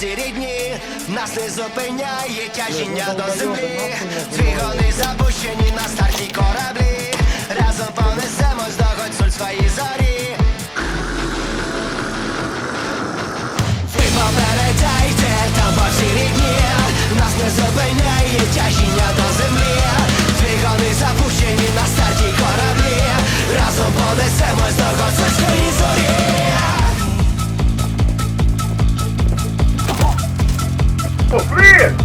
ці рідні, нас не зупиняє тяжіння до землі, двигуни запущені.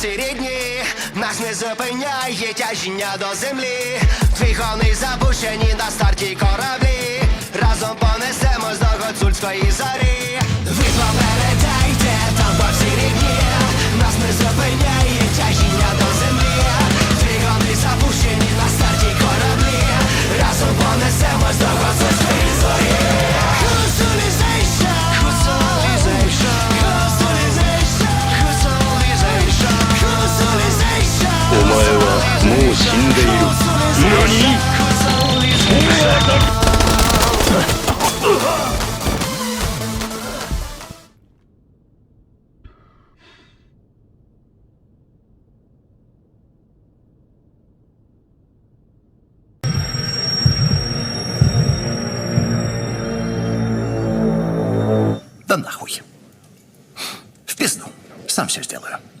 хлопці рідні, нас не зупиняє тяжіння до землі. Двигуни запущені на старті кораблі. Разом понесемо з Новоцульської зорі. Виплаве Да нахуй. В пизду. Сам все сделаю.